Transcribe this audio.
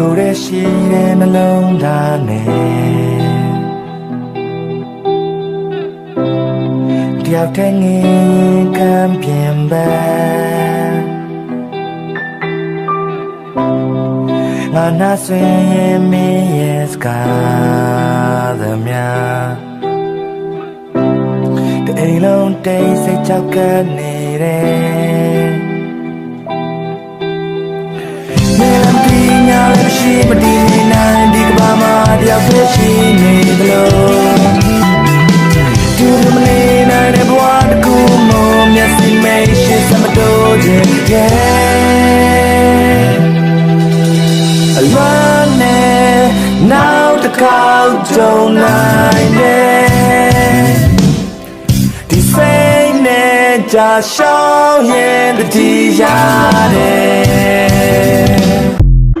ကိုယ်ရဲ့ရှိတဲ့နှလုံးသားနဲ့တယောက်တည်းငင်ကံပြင်ပန်းငါနာဆွေရဲ့မင်းရဲ့စကားသမျှတအိမ်လုံးတိတ်စိတ်ချောက်ကနေတယ် မတည်နေနိုင်ဒီကဘာမှာတယောက်တည်းရှိနေသလိုဒီလိုမနေနိုင်တဲ့ဘဝတစ်ခုမှမျက်စိမိတ်ရှိစမတော့ခြင်း yeah အလွမ်းနဲ့နောက်တစ်ခေါက်ကြုံနိုင်တယ်ဒီစိတ်နဲ့ကြာရှောင်းရင်တတိရတယ်